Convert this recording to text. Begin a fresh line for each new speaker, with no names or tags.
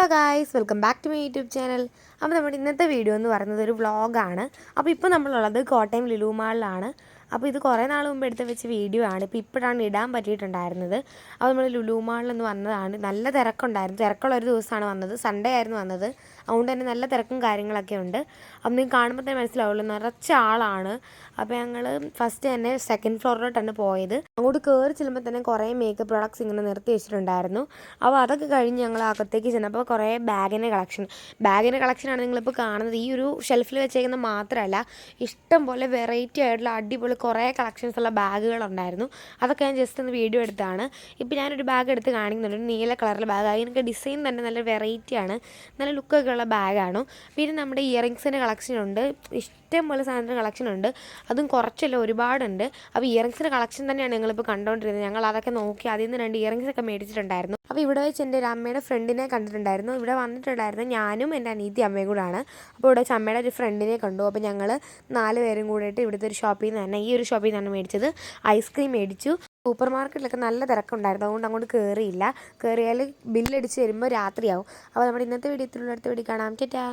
Hello guys welcome back to my YouTube channel. അപ്പോൾ നമ്മുടെ ഇന്നത്തെ വീഡിയോ എന്ന് പറയുന്നത് ഒരു വ്ളോഗാണ്. അപ്പോൾ ഇപ്പോൾ നമ്മളുള്ളത് കോട്ടയം ലുലു മാളിലാണ് അപ്പോൾ ഇത് കുറേ നാൾ മുമ്പ് എടുത്ത് വെച്ച വീഡിയോ ആണ്. ഇപ്പോൾ ഇപ്പോഴാണ് ഇടാൻ പറ്റിയിട്ടുണ്ടായിരുന്നത്. അപ്പോൾ നമ്മൾ ലുലു മാളിൽ വന്നതാണ്. നല്ല തിരക്കുണ്ടായിരുന്നു. തിരക്കുള്ള ഒരു ദിവസമാണ് വന്നത്. സൺഡേ ആയിരുന്നു വന്നത്. അതുകൊണ്ട് തന്നെ നല്ല തിരക്കും കാര്യങ്ങളൊക്കെ ഉണ്ട്. അപ്പം നിങ്ങൾ കാണുമ്പോൾ തന്നെ മനസ്സിലാവുള്ളൂ. നിറച്ച ആളാണ്. അപ്പോൾ ഞങ്ങൾ ഫസ്റ്റ് തന്നെ സെക്കൻഡ് ഫ്ലോറിലോട്ടാണ് പോയത്. അങ്ങോട്ട് കയറി ചെല്ലുമ്പോൾ തന്നെ കുറേ മേക്കപ്പ് പ്രോഡക്ട്സ് ഇങ്ങനെ നിർത്തി വെച്ചിട്ടുണ്ടായിരുന്നു. അപ്പോൾ അതൊക്കെ കഴിഞ്ഞ് ഞങ്ങൾ അകത്തേക്ക് ചെന്നപ്പോൾ കുറേ ബാഗിന്റെ കളക്ഷൻ ബാഗിന്റെ കളക്ഷനാണ് നിങ്ങളിപ്പോൾ കാണുന്നത്. ഈ ഒരു ഷെൽഫിൽ വെച്ചേക്കുന്ന മാത്രമല്ല ഇഷ്ടം പോലെ വെറൈറ്റി ആയിട്ടുള്ള അടിപൊളി കുറേ കളക്ഷൻസ് ഉള്ള ബാഗുകളുണ്ടായിരുന്നു. അതൊക്കെ ഞാൻ ജസ്റ്റ് ഒന്ന് വീഡിയോ എടുത്താണ്. ഇപ്പോൾ ഞാനൊരു ബാഗ് എടുത്ത് കാണിക്കുന്നുണ്ട്. നീല കളറിലെ ബാഗ് അതിനൊക്കെ ഡിസൈൻ തന്നെ നല്ല വെറൈറ്റി ആണ്. നല്ല ലുക്കൊക്കെ ഉള്ള ബാഗാണ് പിന്നെ നമ്മുടെ ഇയറിങ്സിന്റെ കളക്ഷൻ ഉണ്ട്. ഇഷ്ടം പോലെ സാധനത്തിന്റെ കളക്ഷൻ ഉണ്ട്. അതും കുറച്ചല്ല ഒരുപാടുണ്ട്. അപ്പോൾ ഇയറിങ്സിന്റെ കളക്ഷൻ തന്നെയാണ് ഞങ്ങളിപ്പോൾ കണ്ടുകൊണ്ടിരുന്നത്. ഞങ്ങൾ അതൊക്കെ നോക്കി അതിൽ നിന്ന് രണ്ട് ഇയറിങ്സ് ഒക്കെ മേടിച്ചിട്ടുണ്ടായിരുന്നു. അപ്പോൾ ഇവിടെ വെച്ച് എന്റെ ഒരു അമ്മയുടെ ഫ്രണ്ടിനെ കണ്ടിട്ടുണ്ടായിരുന്നു. ഇവിടെ വന്നിട്ടുണ്ടായിരുന്നു ഞാനും എന്റെ അനീതി അമ്മയും കൂടാണ്. അപ്പോൾ ഇവിടെ വെച്ച് അമ്മയുടെ ഒരു ഫ്രണ്ടിനെ കണ്ടു. അപ്പോൾ ഞങ്ങൾ നാല് പേരും കൂടിയിട്ട് ഇവിടുത്തെ ഒരു ഷോപ്പിൽ നിന്ന് തന്നെ ഈ ഒരു ഷോപ്പിൽ നിന്നാണ് മേടിച്ചത്. ഐസ്ക്രീം മേടിച്ചു. സൂപ്പർ മാർക്കറ്റിലൊക്കെ നല്ല തിരക്കുണ്ടായിരുന്നു. അതുകൊണ്ട് അങ്ങോട്ട് കയറിയില്ല കയറിയാൽ ബില്ലടിച്ച് വരുമ്പോൾ രാത്രിയാവും. അപ്പോൾ നമ്മുടെ ഇന്നത്തെ വീഡിയോ ഇത്രയുള്ള അടുത്ത വീഡിയോ കാണാം. ചേട്ടാ